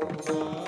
Bye.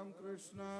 Ram Krishna.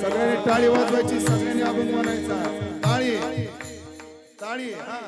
सगळ्यांनी टाळी वाजवायची सगळ्यांनी अभंग म्हणायचा. टाळी. टाळी हा.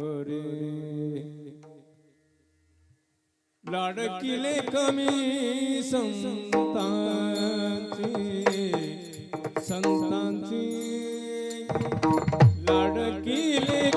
अरे लाडकिले कमी संतांची संतांची। लाडकिले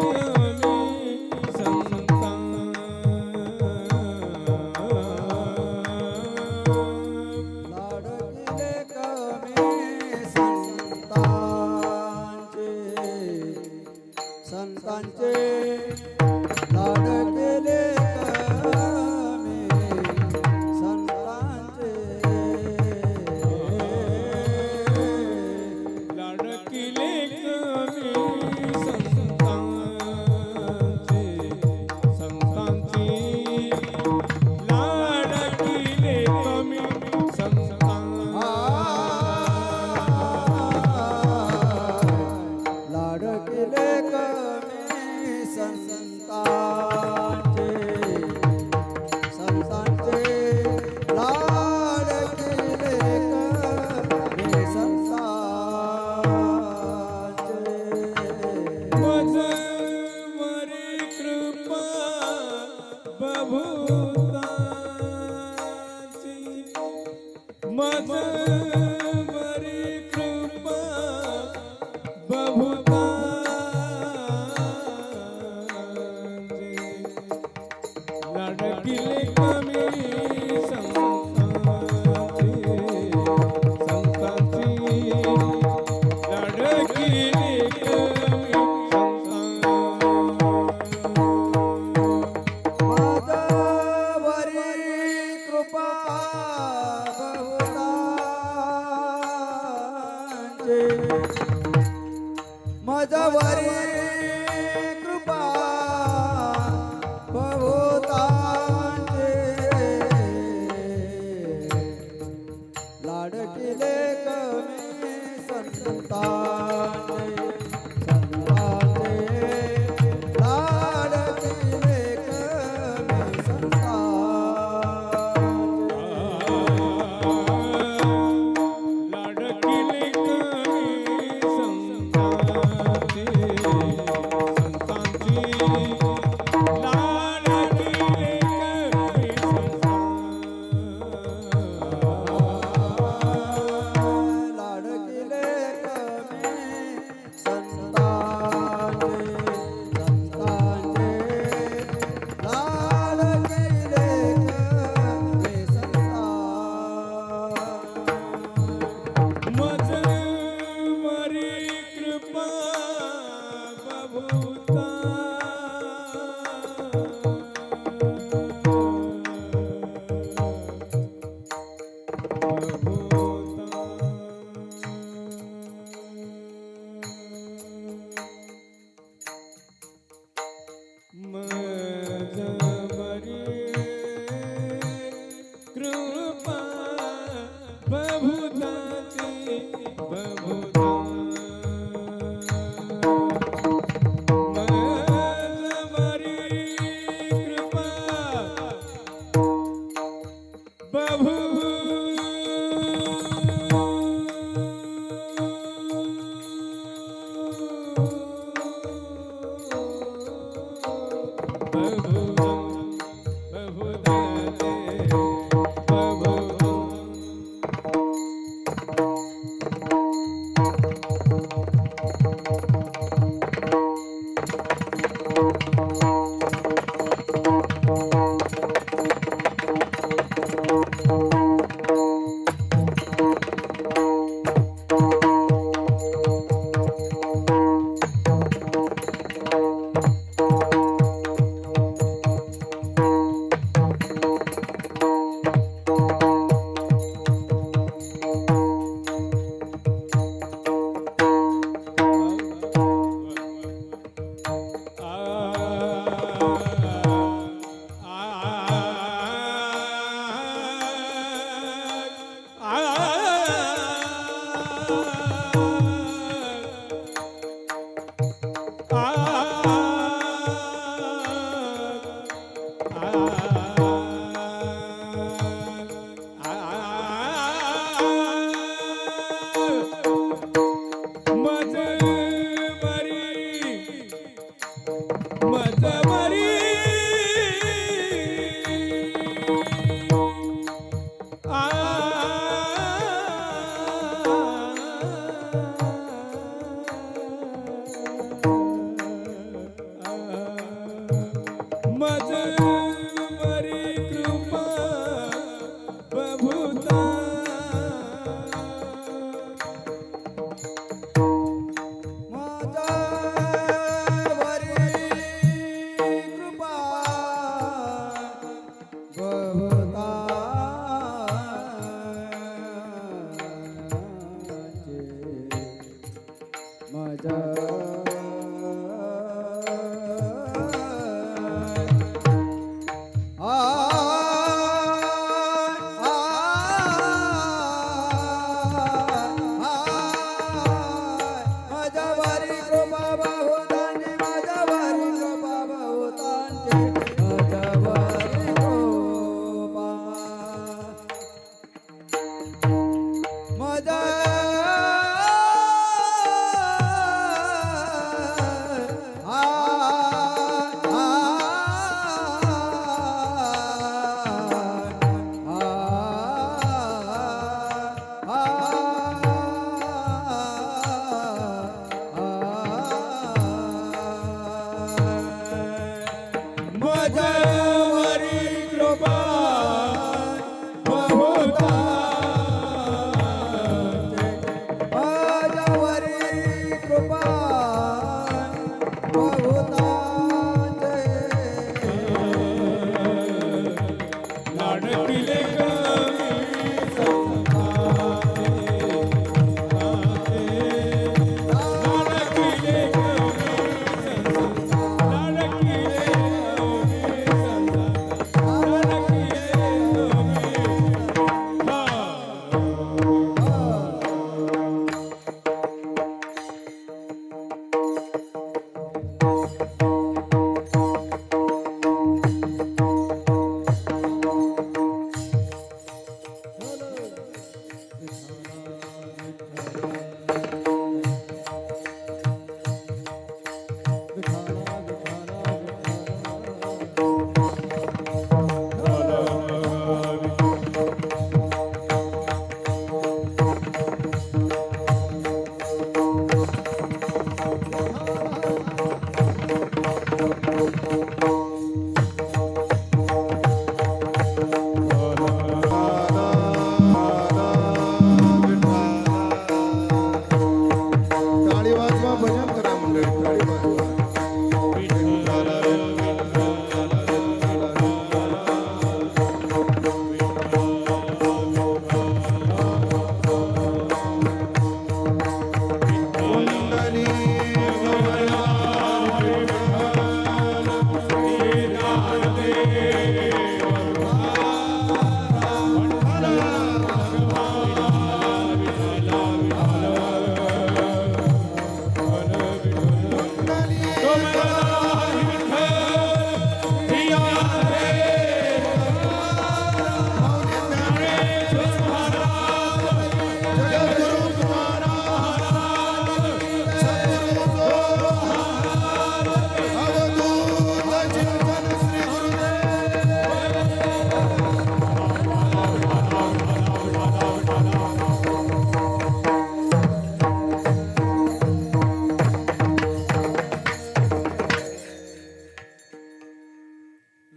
मज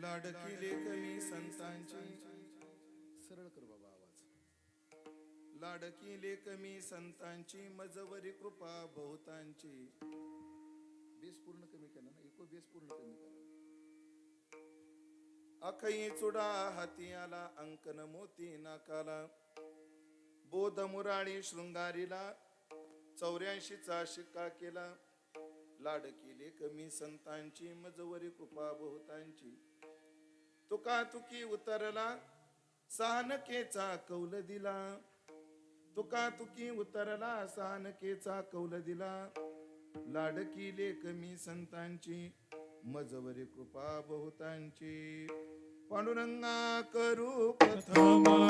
लाडकी लेखमी संतांची. सरळ कर बाबा आवाज. लाडकी लेखमी संतांची मजवरी कृपा बहुतांची. बेस पूर्ण कमी केला ना इको बेस पूर्ण कमी करा अखई चुडा हाती आला अंकन मोती नाकाला. बोध मुराळी शृंगारीला चौऱ्याऐंशीचा शिक्का केला. लाडकी लेखमी संतांची मजवरी कृपा बहुतांची. तुका तुकी उतरला सानकेचा कौल दिला. तुका तुकी उतरला सानकेचा कौल दिला. लाडकी लेखमी संतांची मजवरी कृपा बहुतांची. पांडुरंगा करू प्रथम.